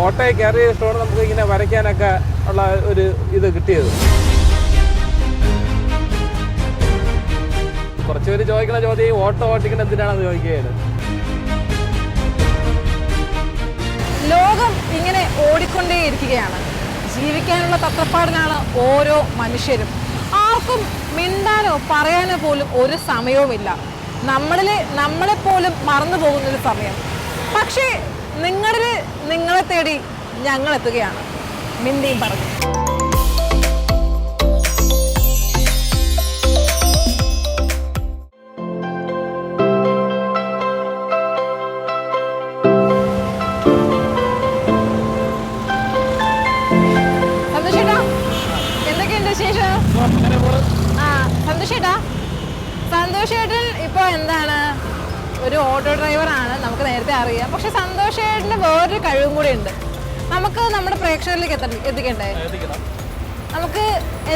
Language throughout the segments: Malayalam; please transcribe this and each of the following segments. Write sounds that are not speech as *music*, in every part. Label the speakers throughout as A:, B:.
A: ഓട്ടോയെ കയറിയ ഇഷ്ടമാണ് നമുക്ക് ഇങ്ങനെ വരയ്ക്കാനൊക്കെ ഉള്ള ഒരു ഇത് കിട്ടിയത്. കുറച്ച് പേര് ചോദിക്കുന്ന ചോദ്യം ഈ ഓട്ടോ ഓട്ടിക്കുന്ന എന്തിനാണെന്ന് ചോദിക്കുകയാണ്.
B: ലോകം ഇങ്ങനെ ഓടിക്കൊണ്ടേയിരിക്കുകയാണ്. ജീവിക്കാനുള്ള തത്രപ്പാടിലാണ് ഓരോ മനുഷ്യരും. ആർക്കും മിണ്ടാനോ പറയാനോ പോലും ഒരു സമയവുമില്ല. നമ്മളിൽ നമ്മളെപ്പോലും മറന്നു പോകുന്നൊരു സമയം. പക്ഷേ നിങ്ങളിൽ നിങ്ങളെ തേടി ഞങ്ങൾ എത്തുകയാണ് മിന്തിയും പറഞ്ഞു സന്തോഷേട്ടൻ ഇപ്പൊ എന്താണ്? ഒരു ഓട്ടോ ഡ്രൈവറാണ് നമുക്ക് നേരത്തെ അറിയാം. പക്ഷെ സന്തോഷേട്ടന് വേറൊരു കഴിവും കൂടി ഉണ്ട്. നമുക്ക് നമ്മുടെ പ്രേക്ഷകരിലേക്ക് എത്ത എത്തിക്കണ്ടേ? നമുക്ക്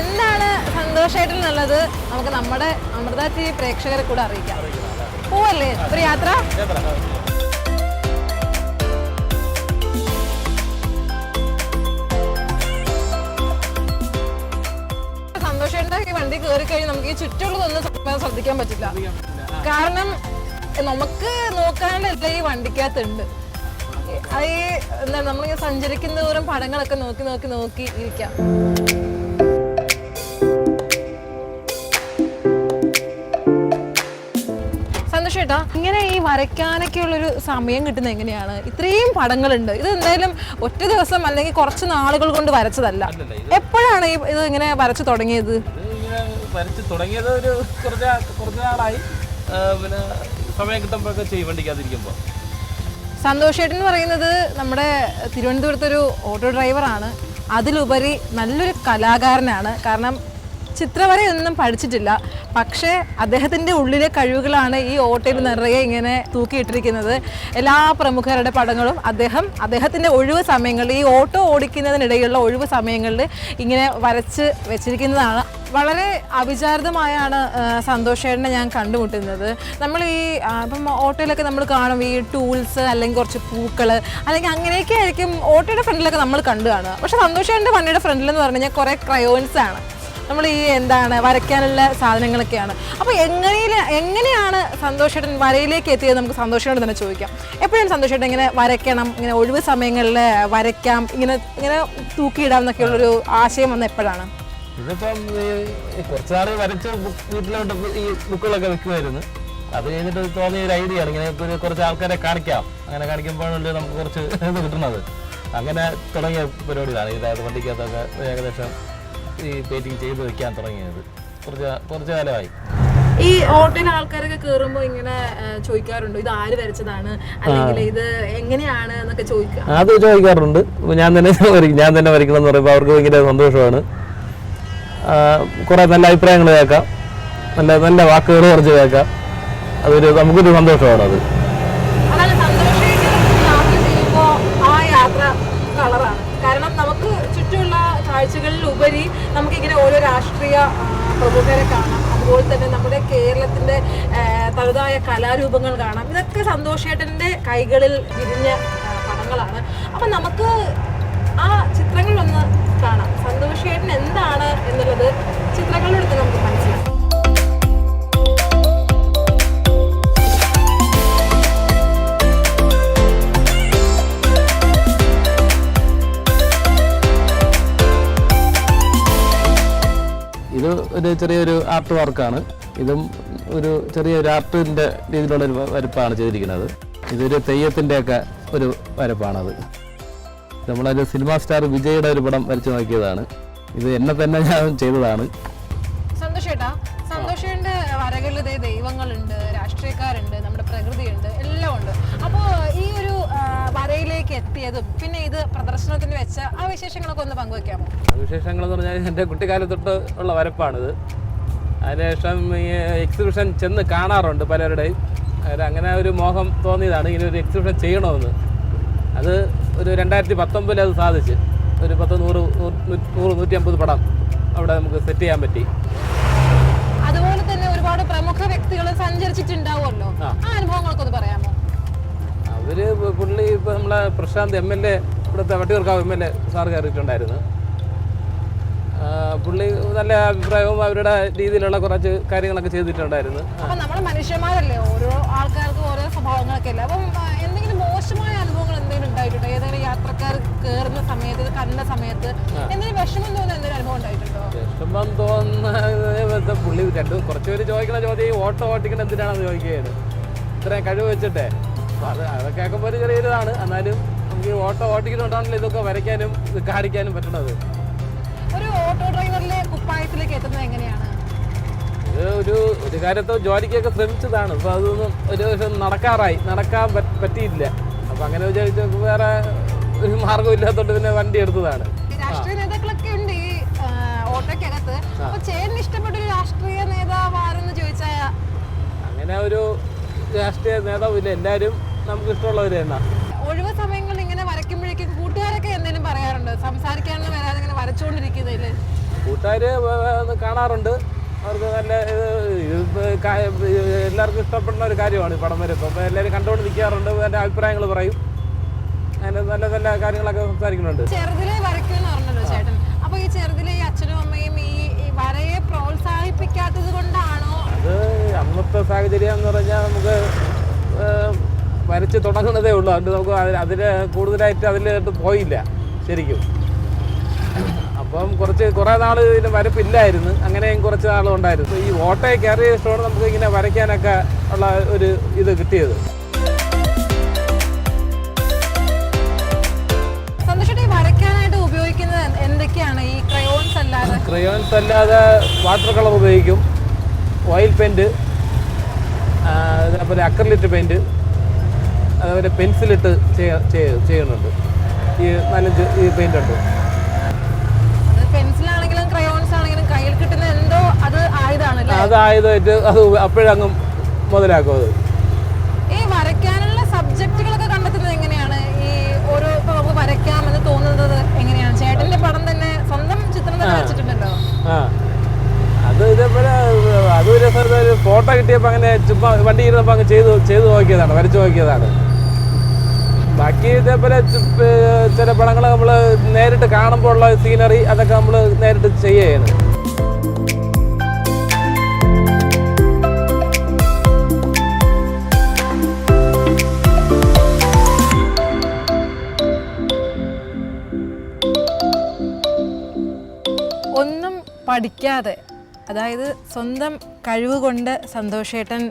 B: എന്താണ് സന്തോഷേട്ടൻ എന്നുള്ളത് നമുക്ക് നമ്മുടെ അമൃത ടി വി പ്രേക്ഷകരെ കൂടെ അറിയിക്കാം. പോവല്ലേ? ഒരു യാത്ര? സന്തോഷേട്ടന്റെ ഈ വണ്ടി കയറി കഴിഞ്ഞ് നമുക്ക് ഈ ചുറ്റുള്ളതൊന്നും ശ്രദ്ധിക്കാൻ പറ്റില്ല. കാരണം നമുക്ക് നോക്കാണ്ടല്ല ഈ വണ്ടിക്കകത്തുണ്ട്. അത് ഈ എന്താ നമ്മളിങ്ങനെ സഞ്ചരിക്കുന്ന ദൂരം പടങ്ങളൊക്കെ നോക്കി നോക്കി നോക്കി ഇരിക്കാം. ഇങ്ങനെ ഈ വരയ്ക്കാനൊക്കെ ഉള്ളൊരു സമയം കിട്ടുന്നത് എങ്ങനെയാണ്? ഇത്രയും പടങ്ങളുണ്ട്. ഇത് എന്തായാലും ഒറ്റ ദിവസം അല്ലെങ്കിൽ കുറച്ച് നാളുകൾ കൊണ്ട് വരച്ചതല്ല. എപ്പോഴാണ് ഈ ഇത് ഇങ്ങനെ വരച്ചു തുടങ്ങിയത്?
A: വരച്ച് തുടങ്ങിയത് ഒരു കുറച്ച് കുറച്ച് നാളായി. പിന്നെ സമയം കിട്ടുമ്പോഴൊക്കെ ചെയ്യും വണ്ടിക്കാതിരിക്കുമ്പോൾ
B: സന്തോഷേട്ടൻ പറയുന്നത് നമ്മുടെ തിരുവനന്തപുരത്തൊരു ഓട്ടോ ഡ്രൈവറാണ്. അതിലുപരി നല്ലൊരു കലാകാരനാണ്. കാരണം ചിത്രവരയൊന്നും പഠിച്ചിട്ടില്ല. പക്ഷേ അദ്ദേഹത്തിന്റെ ഉള്ളിലെ കഴിവുകളാണ് ഈ ഓട്ടോയിൽ നിറയെ ഇങ്ങനെ തൂക്കിയിട്ടിരിക്കുന്നത്. എല്ലാ പ്രമുഖരുടെ പടങ്ങളും അദ്ദേഹം അദ്ദേഹത്തിന്റെ ഒഴിവ് സമയങ്ങളിൽ ഈ ഓട്ടോ ഓടിക്കുന്നതിനിടയിലുള്ള ഒഴിവ് സമയങ്ങളിൽ ഇങ്ങനെ വരച്ച് വെച്ചിരിക്കുന്നതാണ്. വളരെ അവിചാരിതമായാണ് സന്തോഷേട്ടനെ ഞാൻ കണ്ടുമുട്ടുന്നത്. നമ്മൾ ഈ ഇപ്പം ഓട്ടോയിലൊക്കെ നമ്മൾ കാണും ഈ ടൂൾസ് അല്ലെങ്കിൽ കുറച്ച് പൂക്കൾ അല്ലെങ്കിൽ അങ്ങനെയൊക്കെ ആയിരിക്കും ഓട്ടോയുടെ ഫ്രണ്ടിലൊക്കെ നമ്മൾ കണ്ടു കാണുക. പക്ഷേ സന്തോഷേട്ടന്റെ വണ്ടിയുടെ ഫ്രണ്ടിലെന്ന് പറഞ്ഞു കഴിഞ്ഞാൽ കുറേ ക്രയോൺസ് ആണ്. നമ്മൾ ഈ എന്താണ് വരയ്ക്കാനുള്ള സാധനങ്ങളൊക്കെയാണ്. അപ്പോൾ എങ്ങനെ എങ്ങനെയാണ് സന്തോഷേട്ടൻ വരയിലേക്ക് എത്തിയത്? നമുക്ക് സന്തോഷേട്ടൻ തന്നെ ചോദിക്കാം. എപ്പോഴും സന്തോഷേട്ടൻ ഇങ്ങനെ വരയ്ക്കണം ഇങ്ങനെ ഒഴിവ് സമയങ്ങളിൽ വരയ്ക്കാം ഇങ്ങനെ ഇങ്ങനെ തൂക്കിയിടാം എന്നൊക്കെയുള്ളൊരു ആശയം വന്ന എപ്പോഴാണ്?
A: ഇതിപ്പം ഈ കുറച്ച് നാൾ വരച്ച് വീട്ടിലോട്ട് ഈ ബുക്കുകളൊക്കെ വെക്കുമായിരുന്നു അത് കഴിഞ്ഞിട്ട് തോന്നിയ ഒരു ഐഡിയ ആണ് ഇങ്ങനെ ഒരു കുറച്ച് ആൾക്കാരെ കാണിക്കാം. അങ്ങനെ കാണിക്കുമ്പോഴല്ലേ നമുക്ക് കുറച്ച് *laughs* ഇത് കിട്ടുന്നത്. അങ്ങനെ തുടങ്ങിയ പരിപാടികളാണ്. ഇതായത് വണ്ടിക്കകത്തൊക്കെ ഏകദേശം ഈ പെയിന്റിങ് ചെയ്ത് വെക്കാൻ തുടങ്ങിയത്. കുറച്ച് കുറച്ച് കാലമായി.
B: ഈ ഓട്ടോയിൽ ആൾക്കാരൊക്കെ കയറുമ്പോൾ ഇങ്ങനെ ചോദിക്കാറുണ്ട്? ഇത് ആര് വരച്ചതാണ്? അല്ലെങ്കിൽ ഇത് എങ്ങനെയാണ് എന്നൊക്കെ ചോദിക്കുക
A: അത് ചോദിക്കാറുണ്ട്. ഞാൻ തന്നെ *laughs* ഞാൻ തന്നെ വരയ്ക്കണം എന്ന് പറയുമ്പോൾ അവർക്ക് ഭയങ്കര സന്തോഷമാണ്. കുറേ നല്ല അഭിപ്രായങ്ങൾ കേൾക്കാം. നല്ല നല്ല വാക്കുകൾ കുറച്ച് കേൾക്കാം. അതൊരു നമുക്കൊരു സന്തോഷമാണ് അത്.
B: നമുക്ക് നമുക്കിങ്ങനെ ഓരോ രാഷ്ട്രീയ പ്രമുഖരെ കാണാം. അതുപോലെ തന്നെ നമ്മുടെ കേരളത്തിന്റെ തനതായ കലാരൂപങ്ങൾ കാണാം. ഇതൊക്കെ സന്തോഷേട്ടന്റെ കൈകളിൽ വിരിഞ്ഞ പടങ്ങളാണ്. അപ്പം നമുക്ക്
A: ഇത് ഒരു ചെറിയൊരു ആർട്ട് വർക്കാണ്. ഇതും ഒരു ചെറിയൊരു ആർട്ടിന്റെ രീതിയിലുള്ള ഒരു വരപ്പാണ് ചെയ്തിരിക്കുന്നത്. ഇതൊരു തെയ്യത്തിന്റെയൊക്കെ ഒരു വരപ്പാണത്. നമ്മളൊരു സിനിമാ സ്റ്റാർ വിജയുടെ ഒരു പടം വരച്ചു നോക്കിയതാണ്. ഇത് എന്നെ തന്നെ ഞാൻ ചെയ്തതാണ്.
B: സന്തോഷേട്ടാ. സന്തോഷേന്റെ വരകളിൽ ദൈവങ്ങളുണ്ട് രാഷ്ട്രീയക്കാരുണ്ട് നമ്മുടെ പ്രകൃതിയുണ്ട് എല്ലാം ഉണ്ട്. അപ്പോൾ ഈ ഒരു വരയിലേക്ക് എത്തിയതും പിന്നെ ഇത് പ്രദർശനത്തിന് വെച്ച ആ വിശേഷങ്ങളൊക്കെ ഒന്ന് പങ്കുവെക്കാമോ?
A: വിശേഷങ്ങൾ എന്ന് പറഞ്ഞാൽ എന്റെ കുട്ടിക്കാലത്തൊട്ട് ഉള്ള വരപ്പാണിത്. അതിനുശേഷം ഈ എക്സിബിഷൻ ചെന്ന് കാണാറുണ്ട് പലരുടെയും. അങ്ങനെ ഒരു മോഹം തോന്നിയതാണ് ഇങ്ങനെ ഒരു എക്സിബിഷൻ ചെയ്യണമെന്ന്. അത് ഒരു രണ്ടായിരത്തി പത്തൊമ്പതിൽ അത് സാധിച്ച്. ഒരു പത്ത് നൂറ് നൂറ് നൂറ് നൂറ്റി അമ്പത് പടം അവിടെ നമുക്ക് സെറ്റ് ചെയ്യാൻ പറ്റി.
B: പ്രമുഖ വ്യക്തികൾ സഞ്ചരിച്ചിട്ടുണ്ടാവുമല്ലോ.
A: ആ.
B: അനുഭവങ്ങളൊക്കെ ഒന്ന് പറയാമോ?
A: അവർ പുള്ളി ഇപ്പൊ നമ്മളെ പ്രശാന്ത് എം എൽ എ ഇവിടുത്തെ Vattiyoorkavu M L A sir കയറിയിട്ടുണ്ടായിരുന്നു. പുള്ളി നല്ല അഭിപ്രായവും അവരുടെ രീതിയിലുള്ള കുറച്ച് കാര്യങ്ങളൊക്കെ ചെയ്തിട്ടുണ്ടായിരുന്നു.
B: അപ്പൊ നമ്മൾ മനുഷ്യന്മാരല്ലേ ഓരോ ആൾക്കാർക്ക് ഓരോ സ്വഭാവങ്ങളൊക്കെ അല്ലേ? അപ്പം എന്തെങ്കിലും മോശമായ അനുഭവങ്ങൾ എന്തെങ്കിലും ഉണ്ടായിട്ടുണ്ടോ? ഏതെങ്കിലും യാത്രക്കാർ കയറുന്ന സമയത്ത് കണ്ട സമയത്ത് എന്തെങ്കിലും വിഷമം തോന്നുന്ന എന്തെങ്കിലും അനുഭവം ഉണ്ടായിട്ടുണ്ടോ?
A: വിഷമം തോന്നുന്ന പുള്ളി രണ്ട് കുറച്ച് പേര് ചോദിക്കണ ചോദ്യം ഈ ഓട്ടോ ഓട്ടിക്കണ എന്തിനാണെന്ന് ചോദിക്കുകയാണ്. ഇത്രയും കഴിവ് വെച്ചിട്ടേ. അപ്പൊ അത് അതൊക്കെ കേൾക്കുമ്പോൾ ഒരു ചെറിയൊരിതാണ്. എന്നാലും നമുക്ക് ഈ ഓട്ടോ ഓട്ടിക്കുന്നുണ്ടാണല്ലോ ഇതൊക്കെ വരയ്ക്കാനും കാണിക്കാനും പറ്റണത്
B: ഒരു ഓട്ടോ ഡ്രൈവറിലെ കുപ്പായത്തിലേക്ക് എത്തുന്നത് എങ്ങനെയാണ്?
A: ഇത് ഒരു ഒരു കാര്യത്തോ ജോലിക്കൊക്കെ ശ്രമിച്ചതാണ്. അപ്പോൾ അതൊന്നും ഒരു ദിവസം നടക്കാറായി. നടക്കാൻ പറ്റ- പറ്റിയില്ല. അപ്പൊ അങ്ങനെ വിചാരിച്ചു വേറെ ഒരു മാർഗം ഇല്ലാത്തതുകൊണ്ട് പിന്നെ വണ്ടി എടുത്തതാണ്.
B: രാഷ്ട്രീയ അപ്പൊ ചേട്ടന് ഇഷ്ടപ്പെട്ട ഒരു രാഷ്ട്രീയ നേതാവ് ആരെന്ന് ചോദിച്ചാൽ
A: അങ്ങനെ ഒരു രാഷ്ട്രീയ നേതാവില്ല എല്ലാവരും നമുക്ക് ഇഷ്ടമുള്ളവർ തന്നെ.
B: ഒഴിവ് സമയങ്ങളിൽ ഇങ്ങനെ വരയ്ക്കുമ്പോഴേക്കും കൂട്ടുകാരൊക്കെ എന്തെങ്കിലും പറയാറുണ്ട്? സംസാരിക്കാനൊന്നും വരാതെ ഇങ്ങനെ വരച്ചുകൊണ്ടിരിക്കുന്നതിൽ
A: കൂട്ടുകാര് കാണാറുണ്ട്. അവർക്ക് നല്ല എല്ലാവർക്കും ഇഷ്ടപ്പെടുന്ന ഒരു കാര്യമാണ് ഈ പടം വരുമ്പോൾ അപ്പോൾ എല്ലാവരും കണ്ടുകൊണ്ട് നിൽക്കാറുണ്ട്. എന്റെ അഭിപ്രായങ്ങൾ പറയും. അങ്ങനെ നല്ല നല്ല കാര്യങ്ങളൊക്കെ സംസാരിക്കുന്നുണ്ട്.
B: ചെറുതിലെ വരയ്ക്കുമെന്ന് പറഞ്ഞല്ലോ ചേട്ടൻ. അപ്പോൾ ഈ ചെറുതിലെ ഈ അച്ഛനും അമ്മയും ഈ പ്രോത്സാഹിപ്പിക്കാത്തത് കൊണ്ടാണോ?
A: അത് അന്നത്തെ സാഹചര്യം എന്ന് പറഞ്ഞാൽ നമുക്ക് വരച്ച് തുടങ്ങുന്നതേ ഉള്ളൂ. അതുകൊണ്ട് നമുക്ക് അതിൽ അതിൽ കൂടുതലായിട്ട് അതിലോട്ട് പോയില്ല ശരിക്കും. അപ്പം കുറച്ച് കുറേ നാൾ ഇതിന് വരപ്പില്ലായിരുന്നു. അങ്ങനെയും കുറച്ച് നാളുണ്ടായിരുന്നു ഈ ഓട്ടോയെ കയറിയ ഇഷ്ടമാണ് നമുക്ക് ഇങ്ങനെ വരയ്ക്കാനൊക്കെ ഉള്ള ഒരു ഇത് കിട്ടിയത്.
B: എന്തൊക്കെയാണ്? ഈ അല്ലാതെ
A: ക്രയോൺസ് അല്ലാതെ വാട്ടർ കളർ ഉപയോഗിക്കും. ഓയിൽ പെയിന്റ് അതേപോലെ അക്രലിറ്റ് പെയിന്റ് അതേപോലെ പെൻസിലിട്ട് ചെയ്യ- ചെയ്യ- ചെയ്യുന്നുണ്ട്. ഈ നാലഞ്ച് ഈ പെയിന്റ് ഉണ്ട്.
B: പെൻസിലാണെങ്കിലും ക്രയോൺസ് ആണെങ്കിലും കയ്യിൽ കിട്ടുന്ന എന്തോ അത് ആയുധാണല്ലേ
A: അത് ആയതായിട്ട് അത് അപ്പോഴങ്ങ് മുതലാക്കും അത്
B: ഈ വരയ്ക്കാനുള്ള സബ്ജക്റ്റുകളൊക്കെ കണ്ടെത്തുന്നത് എങ്ങനെയാണ് ഈ ഓരോ ഇപ്പൊ നമുക്ക് വരയ്ക്കാമെന്ന് തോന്നുന്നത് എങ്ങനെയാണ് ചേട്ടന്റെ പടം തന്നെ സ്വന്തം ചിത്രം തന്നെ വെച്ചിട്ടുണ്ടല്ലോ
A: ആ അത് ഇതേപോലെ അത് ഒരു രസം ഒരു ഫോട്ടോ കിട്ടിയപ്പോൾ അങ്ങനെ ചുമ്മാ വണ്ടി ഇരുന്നപ്പോൾ അങ്ങ് ചെയ്തു ചെയ്തു നോക്കിയതാണ് വരച്ചു നോക്കിയതാണ്. ബാക്കി ഇതേപോലെ ചില പടങ്ങൾ നമ്മൾ നേരിട്ട് കാണുമ്പോൾ ഉള്ള സീനറി അതൊക്കെ നമ്മൾ നേരിട്ട് ചെയ്യുകയാണ്.
B: ഒന്നും പഠിക്കാതെ അതായത് സ്വന്തം കഴിവ് കൊണ്ട് സന്തോഷേട്ടൻ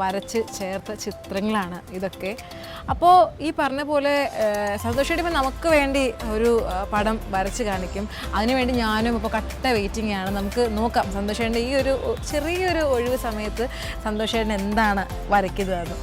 B: വരച്ച് ചേർത്ത ചിത്രങ്ങളാണ് ഇതൊക്കെ. അപ്പോൾ ഈ പറഞ്ഞ പോലെ സന്തോഷേട്ടൻ ഇപ്പം നമുക്ക് വേണ്ടി ഒരു പടം വരച്ച് കാണിക്കും. അതിനുവേണ്ടി ഞാനും ഇപ്പോൾ കട്ട വെയിറ്റിംഗ് ആണ്. നമുക്ക് നോക്കാം സന്തോഷേട്ടന്റെ ഈ ഒരു ചെറിയൊരു ഒഴിവ് സമയത്ത് സന്തോഷേട്ടൻ എന്താണ് വരയ്ക്കുന്നത്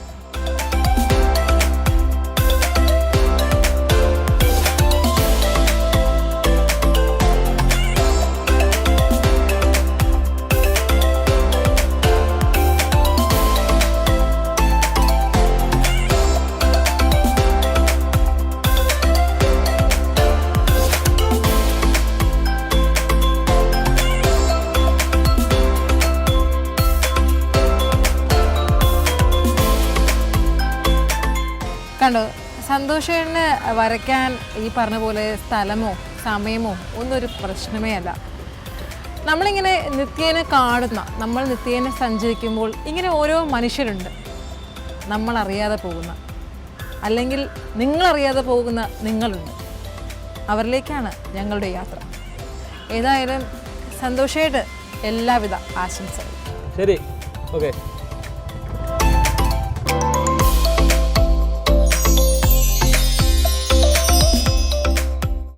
B: കണ്ടോ സന്തോഷേണ് വരയ്ക്കാൻ ഈ പറഞ്ഞ പോലെ സ്ഥലമോ സമയമോ ഒന്നൊരു പ്രശ്നമേ അല്ല. നമ്മളിങ്ങനെ നിത്യേനെ കാണുന്ന നമ്മൾ നിത്യേനെ സഞ്ചരിക്കുമ്പോൾ ഇങ്ങനെ ഓരോ മനുഷ്യരുണ്ട്. നമ്മളറിയാതെ പോകുന്ന അല്ലെങ്കിൽ നിങ്ങളറിയാതെ പോകുന്ന നിങ്ങളുണ്ട്. അവരിലേക്കാണ് ഞങ്ങളുടെ യാത്ര. ഏതായാലും സന്തോഷമായിട്ട് എല്ലാവിധ ആശംസകളും.
A: ശരി ഓക്കെ.